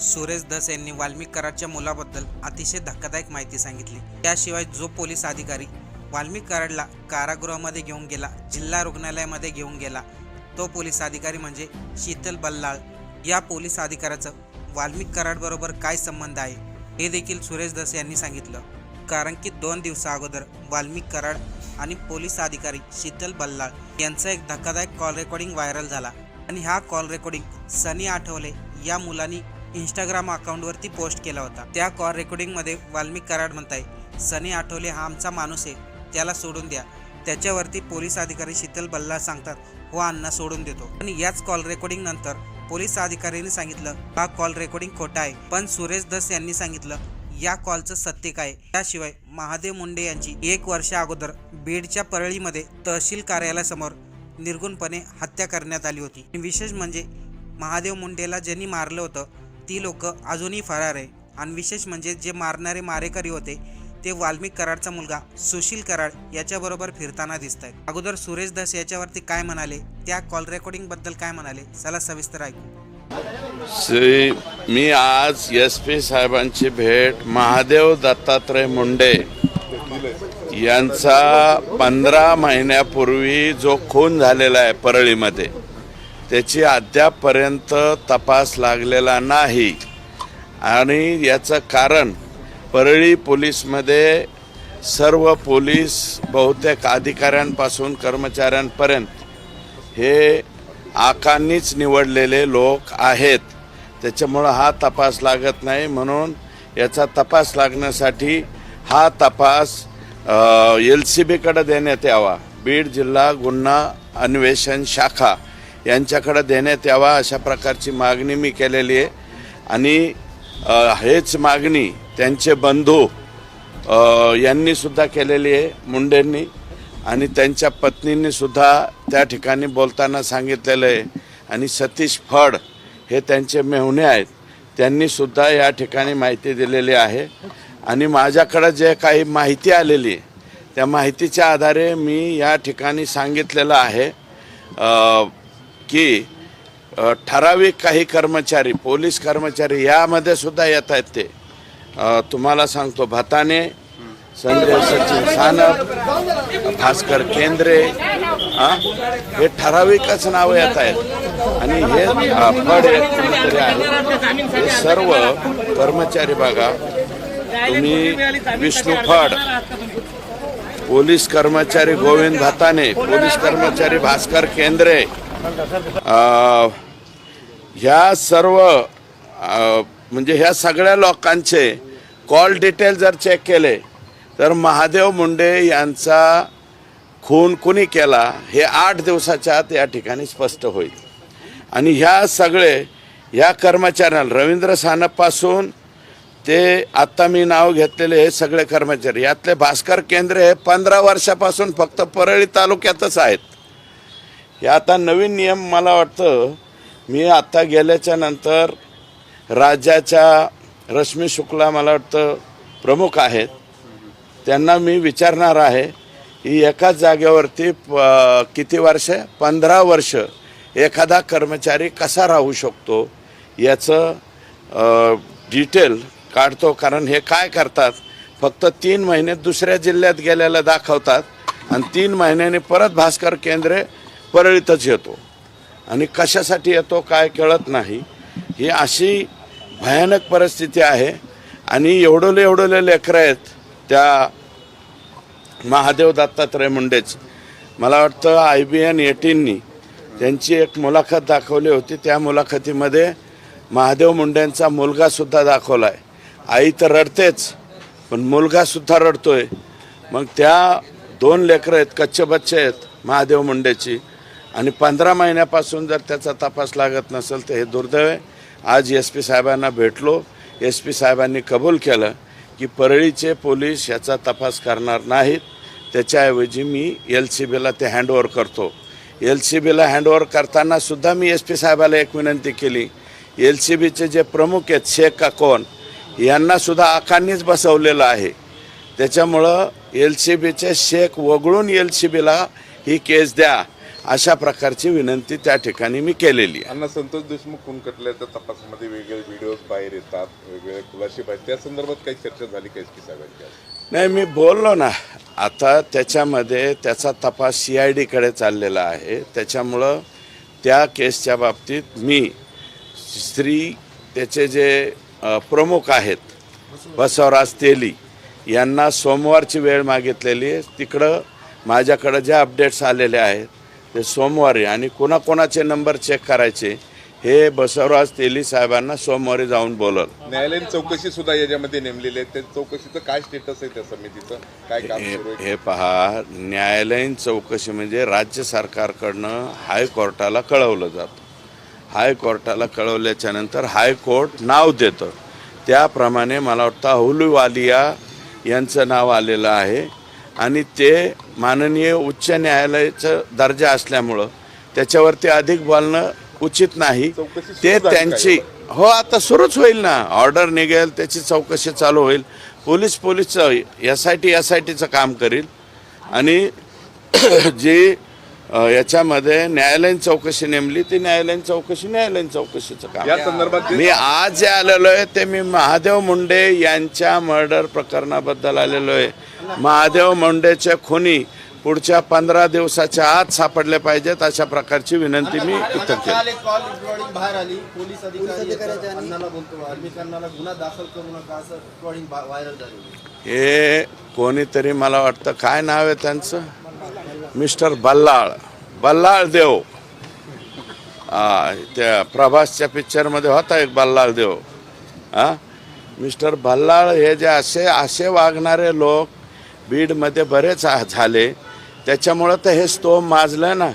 सुरेश धस यांनी वाल्मिक कराडच्या मुलाबद्दल अतिशय धक्कादायक माहिती सांगितली. त्याशिवाय जो पोलीस अधिकारी वाल्मिक कराडला कारागृहामध्ये घेऊन गेला जिल्हा रुग्णालयामध्ये घेऊन गेला तो पोलीस अधिकारी म्हणजे शीतल बल्लाळ. या पोलीस अधिकाऱ्याचं वाल्मिक कराडबरोबर काय संबंध आहे हे देखील सुरेश धस यांनी सांगितलं. कारण की दोन दिवसा अगोदर वाल्मिक कराड आणि पोलीस अधिकारी शीतल बल्लाळ यांचा एक धक्कादायक कॉल रेकॉर्डिंग व्हायरल झाला. आणि हा कॉल रेकॉर्डिंग सनी आठवले या मुलांनी इंस्टाग्राम अकाउंटवरती पोस्ट केला होता. त्या कॉल रेकॉर्डिंगमध्ये वाल्मिक कराड म्हणताय सनी आठवले हा आमचा माणूस आहे त्याला सोडून द्या. त्याच्यावरती पोलीस अधिकारी शीतल बल्ला सांगतात हो अण्णा सोडून देतो. आणि याच कॉल रेकॉर्डिंग नंतर पोलीस अधिकाऱ्यांनी सांगितलं हा कॉल रेकॉर्डिंग खोटा आहे. पण सुरेश दस यांनी सांगितलं या कॉलचं सत्य काय? त्याशिवाय महादेव मुंडे यांची एक वर्ष अगोदर बीडच्या परळीमध्ये तहसील कार्यालयासमोर निर्गुणपणे हत्या करण्यात आली होती. विशेष म्हणजे महादेव मुंडेला ज्यांनी मारलं होतं ती लोक अजूनही फरार आहे. आणि विशेष म्हणजे जे मारणारे मारेकरी होते ते वाल्मिक कराडचा मुलगा सुशील कराड याच्याबरोबर फिरताना दिसत आहेत अगोदर सुरेश दास याच्यावरती काय म्हणाले? त्या कॉल रेकॉर्डिंगबद्दल काय म्हणाले? चला सविस्तर ऐकू. श्री मी आज एस पी साहेबांची भेट महादेव दत्तात्रय मुंडे यांचा पंधरा महिन्यापूर्वी जो खून झालेला आहे परळीमध्ये त्याची अद्यापपर्यंत तपास लागलेला नाही. आणि याचं कारण परळी पोलीसमध्ये सर्व पोलीस बहुतेक अधिकाऱ्यांपासून कर्मचाऱ्यांपर्यंत हे आकांनीच निवडलेले लोक आहेत. त्याच्यामुळं हा तपास लागत नाही. म्हणून याचा तपास लागण्यासाठी हा तपास एल सी बीकडे देण्यात यावा. बीड जिल्हा गुन्हा अन्वेषण शाखा. यांच्याकडे देण्यात यावा अशा प्रकारची मागणी मी केलेली आहे. आणि हेच मागणी त्यांचे बंधू यांनीसुद्धा केलेली आहे मुंडेंनी. आणि त्यांच्या पत्नींनीसुद्धा त्या ठिकाणी बोलताना सांगितलेलं आहे. आणि सतीश फड हे त्यांचे मेहुणे आहेत. त्यांनीसुद्धा या ठिकाणी माहिती दिलेली आहे. आणि माझ्याकडं जे काही माहिती आलेली आहे त्या माहितीच्या आधारे मी या ठिकाणी सांगितलेलं आहे. की ठराविक काही कर्मचारी पोलीस कर्मचारी यामध्ये सुद्धा येत आहेत ते. तुम्हाला सांगतो भताने संजय सचिन सानप भास्कर केंद्रे हा हे ठराविकच नावं येत आहेत. आणि हे फड आहे हे सर्व कर्मचारी बघा तुम्ही विष्णू फड पोलीस कर्मचारी गोविंद भाताने पोलीस कर्मचारी भास्कर केंद्रे ह्या सर्व म्हणजे ह्या सगळ्या लोकांचे कॉल डिटेल जर चेक केले तर महादेव मुंडे यांचा खून कुणी केला हे आठ दिवसाच्या आत या ठिकाणी स्पष्ट होईल. आणि ह्या सगळे ह्या कर्मचाऱ्यांना रवींद्र सानपपासून ते आत्ता मी नाव घेतलेले हे सगळे कर्मचारी यातले भास्कर केंद्र हे पंधरा वर्षापासून फक्त परळी तालुक्यातच आहेत. हे आता नवीन नियम मला वाटतं मी आत्ता गेल्याच्यानंतर राज्याच्या रश्मी शुक्ला मला वाटतं प्रमुख आहेत. त्यांना मी विचारणार आहे की एकाच जागेवरती प- किती वर्ष पंधरा वर्ष एखादा कर्मचारी कसा राहू शकतो याचं डिटेल काढतो. कारण हे काय करतात फक्त तीन महिने दुसऱ्या जिल्ह्यात गेलेलं दाखवतात आणि तीन महिन्यांनी परत भास्कर केंद्रे परळीतच येतो. आणि कशासाठी येतो काय कळत नाही. ही अशी भयानक परिस्थिती आहे. आणि एवढोले एवढोले लेकरं आहेत त्या महादेव दत्तात्रय मुंडेच. मला वाटतं आय बी एन एटीननी त्यांची एक मुलाखत दाखवली होती. त्या मुलाखतीमध्ये महादेव मुंडेंचा मुलगासुद्धा दाखवला आहे आई तर रडतेच पण मुलगासुद्धा रडतोय. मग त्या दोन लेकरं आहेत कच्चे बच्चे आहेत महादेव मुंडेची. आणि पंधरा महिन्यापासून जर त्याचा तपास लागत नसेल तर हे दुर्दैव आहे. आज एस पी साहेबांना भेटलो. एस पी साहेबांनी कबूल केलं की परळीचे पोलीस याचा तपास करणार नाहीत. त्याच्याऐवजी मी एल सी बीला ते हँडओव्हर करतो. एल सी बीला हँडओव्हर करताना सुद्धा मी एस पी साहेबाला एक विनंती केली. एल सी बीचे जे प्रमुख आहेत शेख का कोण आकांनीच बसवलेलं आहे. त्याच्यामुळं एल सी बीचे शेख वगळून एल सी बीला ही केस द्या. अशा प्रकारची विनंती त्या ठिकाणी मी केलेली आहे. अण्णा संतोष देशमुख खून खटल्याच्या तपासामध्ये वेगवेगळे व्हिडिओज बाहेर येतात वेगवेगळे खुलासे बाहेर त्या संदर्भात काही चर्चा झाली काही की साहेबांची? नाही मी बोललो ना. आता त्याच्यामध्ये त्याचा तपास सी आय डीकडे चाललेला आहे. त्याच्यामुळं त्या केसच्या बाबतीत मी श्री त्याचे जे प्रमुख आहेत बसवराज तेली यांना सोमवारची वेळ मागितलेली आहे. तिकडं माझ्याकडं जे अपडेट्स आलेले आहेत ते सोमवारी आणि कोणाकोणाचे नंबर चेक करायचे हे बसवराज तेली साहेबांना सोमवारी जाऊन बोलल. न्यायालयीन चौकशी सुद्धा याच्यामध्ये नेमलेली आहे. त्या चौकशीचं काय स्टेटस आहे त्या समितीचं? काय काम हे आहे? हे पहा न्यायालयीन चौकशी म्हणजे राज्य सरकारकडनं हायकोर्टाला कळवलं जातं. हायकोर्टाला कळवल्याच्या नंतर हायकोर्ट नाव देतं. त्याप्रमाणे मला वाटतं अहुलूवालिया यांचं नाव आलेलं आहे. आणि ते माननीय उच्च न्यायालयाचं दर्जा असल्यामुळं त्याच्यावरती अधिक बोलणं उचित नाही. ते त्यांची हो आता सुरूच होईल ना. ऑर्डर निघेल त्याची चौकशी चालू होईल. Police police S I T S I टीचं काम करील. आणि जी याच्यामध्ये न्यायालयीन चौकशी नेमली ती न्यायालयीन चौकशी न्यायालयीन चौकशीचं काम. या संदर्भात मी आज जे आलेलो आहे ते मी महादेव मुंडे यांच्या मर्डर प्रकरणाबद्दल आलेलो आहे. महादेव मुंडेचे खुनी पुढच्या पंधरा दिवसाच्या आत सापडले पाहिजेत अशा प्रकारची विनंती मी उत्तर केली. हे कोणीतरी मला वाटतं काय नाव आहे त्यांचं? मिस्टर बल्लाळ बल्लाळ देव. त्या प्रभासच्या पिक्चरमध्ये होता एक बल्लाळ देव. हां मिस्टर बल्लाळ हे जे असे असे वागणारे लोक बीडमध्ये बरेच झाले. त्याच्यामुळं तर हे स्तोम माजलं ना.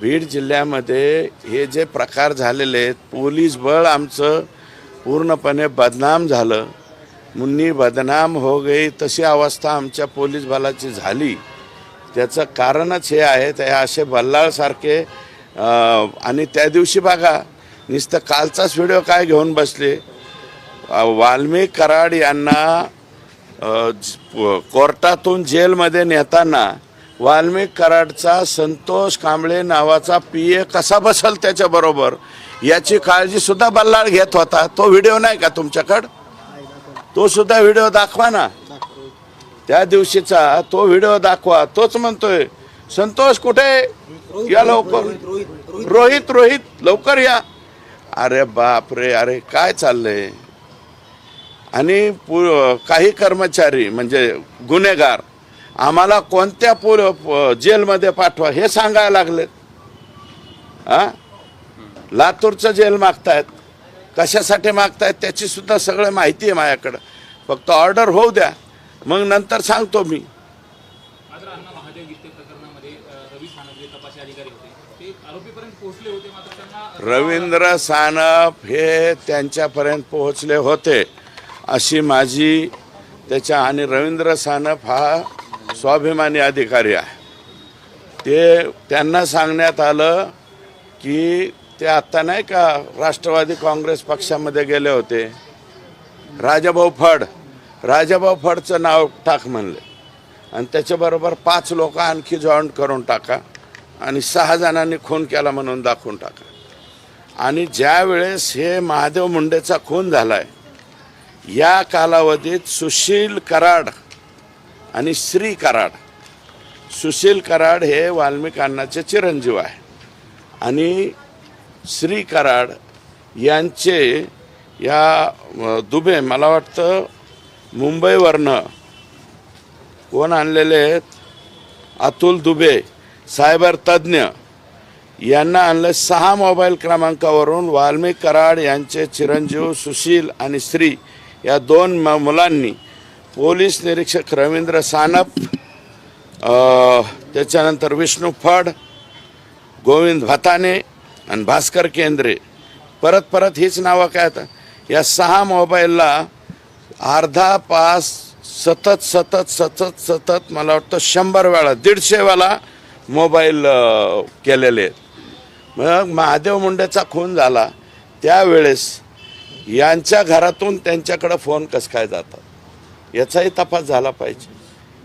बीड जिल्ह्यामध्ये हे जे प्रकार झालेले आहेत पोलीस बळ आमचं पूर्णपणे बदनाम झालं. मुन्नी बदनाम हो गई तशी अवस्था आमच्या पोलीस बलाची झाली. त्याचं कारणच हे आहे ते असे बल्लाळसारखे आणि त्या दिवशी बघा नुसतं कालचाच व्हिडिओ काय घेऊन बसले? वाल्मिक कराड यांना कोर्टातून जेलमध्ये नेताना वाल्मिक कराडचा संतोष कांबळे नावाचा पी ए कसा बसल त्याच्याबरोबर? याची काळजी सुद्धा बल्लाळ घेत होता. तो व्हिडिओ नाही का तुमच्याकडं? तो सुद्धा व्हिडिओ दाखवा ना. त्या दिवशीचा तो व्हिडिओ दाखवा तोच म्हणतोय संतोष कुठे? या लवकर. रोहित रोहित लवकर या. अरे बाप रे अरे काय चाललंय? आणि पु- काही कर्मचारी म्हणजे गुन्हेगार आम्हाला कोणत्या पु जेलमध्ये पाठवा हे सांगायला लागलेत. हा लातूरचं जेल मागतायत. कशासाठी मागतायत त्याची सुद्धा सगळं माहिती आहे माझ्याकडं. फक्त ऑर्डर होऊ द्या. मग नंतर सांगतो मी. रवींद्र सानप हे त्यांच्यापर्यंत पोहोचले होते अशी माझी त्याच्या आणि रवींद्र सानप हा स्वाभिमानी अधिकारी आहे. ते त्यांना सांगण्यात आलं की ते आत्ता नाही का राष्ट्रवादी काँग्रेस पक्षामध्ये गेले होते. राजाभाऊ फड. राजाभाऊ फडचं नाव टाक म्हणले. आणि त्याच्याबरोबर पाच लोक आणखी जॉईन करून टाका आणि सहा जणांनी खून केला म्हणून दाखवून टाका. आणि ज्यावेळेस हे महादेव मुंडेचा खून झालाय या कालावधीत सुशील कराड आणि श्री कराड सुशील कराड हे वाल्मिक चिरंजीव आहे. आणि श्री कराड यांचे या दुबे मला वाटतं मुंबईवरनं कोण आणलेले आहेत? अतुल दुबे सायबर तज्ज्ञ. यांना आणलं सहा मोबाईल क्रमांकावरून वाल्मिक कराड यांचे चिरंजीव सुशील आणि श्री या दोन म- मुलांनी. पोलीस निरीक्षक रवींद्र सानप त्याच्यानंतर विष्णू फड गोविंद भताने आणि भास्कर केंद्रे. परत परत हीच नावं काय आता? या सहा मोबाईलला अर्धा पास सतत सतत सतत सतत मला वाटतं शंभर वेळा दीडशे वेळा मोबाईल केलेले. आहेत मग महादेव मुंडेचा खून झाला. त्यावेळेस यांच्या घरातून त्यांच्याकडं फोन कस काय जातात याचाही तपास झाला पाहिजे.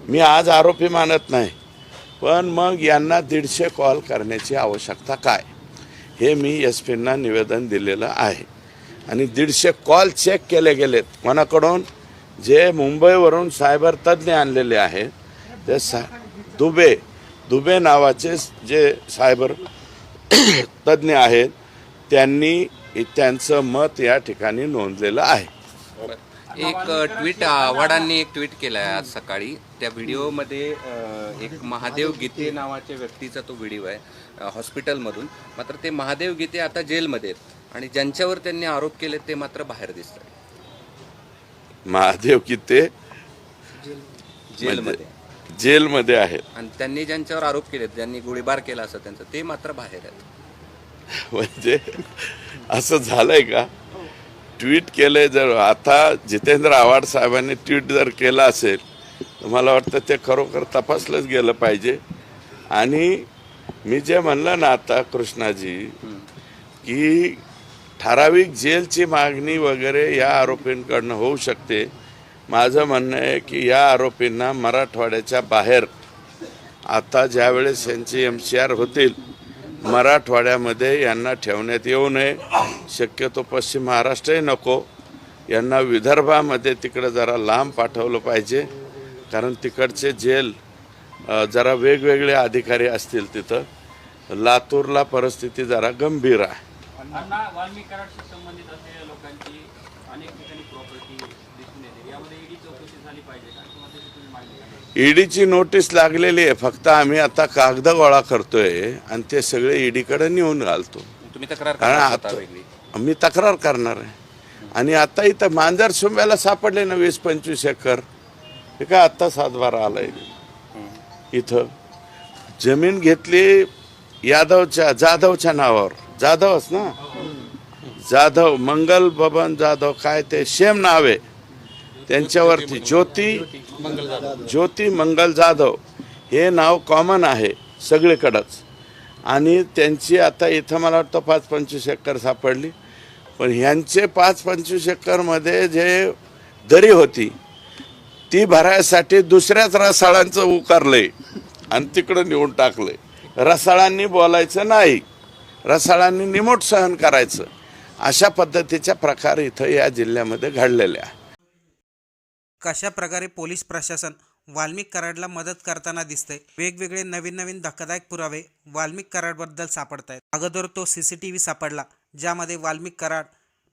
मी आज आरोपी मानत नाही पण मग यांना दीडशे कॉल करण्याची आवश्यकता काय? हे मी एस पींना निवेदन दिलेलं आहे. आणि दीडशे कॉल चेक केले गेलेत. कोणाकडून? जे मुंबईवरून सायबर तज्ज्ञ आणलेले आहेत. ते सा दुबे दुबे नावाचे जे सायबर तज्ज्ञ आहेत त्यांनी त्यांचं मत या ठिकाणी नोंदलेलं आहे. एक ट्विट आव्हाडांनी एक ट्विट केलं आहे आज सकाळी. त्या व्हिडिओमध्ये एक महादेव गीते नावाच्या व्यक्तीचा तो व्हिडिओ आहे हॉस्पिटलमधून. मात्र ते महादेव गीते आता जेलमध्ये आहेत. आणि ज्यांच्यावर त्यांनी आरोप केले ते मात्र बाहेर दिसतात. महादेव की ते जेलमध्ये. जेलमध्ये आहेत. आणि त्यांनी ज्यांच्यावर आरोप केले ज्यांनी गोळीबार केला असं त्यांचं ते मात्र बाहेर आहेत. म्हणजे असं झालंय का? ट्विट केलंय जर आता जितेंद्र आव्हाड साहेबांनी ट्विट जर केलं असेल तर मला वाटतं ते खरोखर तपासलंच गेलं पाहिजे. आणि मी जे म्हणलं ना आता कृष्णाजी की ठराविक जेलची मागणी वगैरे या आरोपींकडनं होऊ शकते. माझं म्हणणं आहे की या आरोपींना मराठवाड्याच्या बाहेर आता ज्यावेळेस यांचे एम सी आर होतील मराठवाड्यामध्ये यांना ठेवण्यात येऊ नये. शक्यतो पश्चिम महाराष्ट्रही नको. यांना विदर्भामध्ये तिकडं जरा लांब पाठवलं पाहिजे कारण तिकडचे जेल जरा वेगवेगळे अधिकारी असतील तिथं. लातूरला परिस्थिती जरा गंभीर आहे. अण्णा कराडशी संबंधित असलेल्या लोकांची अनेक ठिकाणी प्रॉपर्टी दिसून येते. यामध्ये ईडी चौकशी झाली पाहिजे का? किंवा त्याची तुम्ही मागणी करा ईडीची नोटीस लागलेली आहे. फक्त आम्ही आता कागद गोळा करतोय आणि ते सगळे ईडीकडे नेऊन घालतो. तुम्ही तक्रार कारण आता मी तक्रार करणार आहे. आणि आता इथं मांजर सुंब्याला सापडले ना वीस पंचवीस एकर हे काय आत्ता सातबारा आलाय? इथं जमीन घेतली यादवच्या जाधवच्या नावावर. जाधवच ना? जाधव मंगल बबन जाधव काय ते सेम नाव. आहे त्यांच्यावरती ज्योती ज्योती मंगल जाधव. हे नाव कॉमन आहे सगळीकडंच. आणि त्यांची आता इथं मला वाटतं पाच पंचवीस एकर सापडली. पण ह्यांचे पाच पंचवीस एकरमध्ये जे दरी होती ती भरायसाठी दुसऱ्याच रसाळांचं उकारलंय आणि तिकडं नेऊन टाकलंय. रसाळांनी बोलायचं नाही. रसाळांनी निमोट सहन करायचं. अशा पद्धतीच्या प्रकार इथं या जिल्ह्यामध्ये घडलेले आहे कशा प्रकारे पोलीस प्रशासन वाल्मिक कराडला मदत करताना दिसतंय वेगवेगळे नवीन नवीन धक्कादायक पुरावे वाल्मिक कराडबद्दल सापडत आहेत अगोदर तो सी सी टी व्ही सापडला ज्यामध्ये वाल्मिक कराड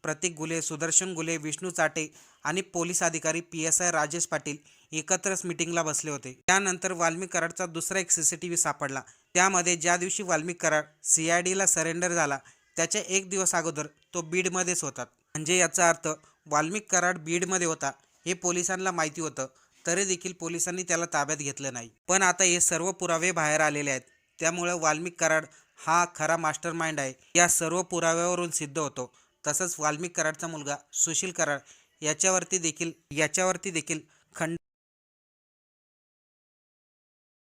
प्रतीक गुले सुदर्शन गुले विष्णू चाटे आणि पोलीस अधिकारी P S I Rajesh Patil एकत्रच मिटिंगला बसले होते. त्यानंतर वाल्मिक कराडचा दुसरा एक सी सी टी व्ही सापडला. त्यामध्ये ज्या दिवशी वाल्मिक कराड सी आय डीला सरेंडर झाला त्याच्या एक दिवस अगोदर तो बीडमध्येच होता. म्हणजे याचा अर्थ वाल्मिक कराड बीडमध्ये होता हे पोलिसांना माहिती होतं. तरी देखील पोलिसांनी त्याला ताब्यात घेतलं नाही. पण आता हे सर्व पुरावे बाहेर आलेले आहेत. त्यामुळं वाल्मिक कराड हा खरा मास्टर माइंड आहे. या सर्व पुराव्यावरून सिद्ध होतो. तसंच वाल्मिक कराडचा मुलगा सुशील कराड याच्यावरती देखील याच्यावरती देखील खंड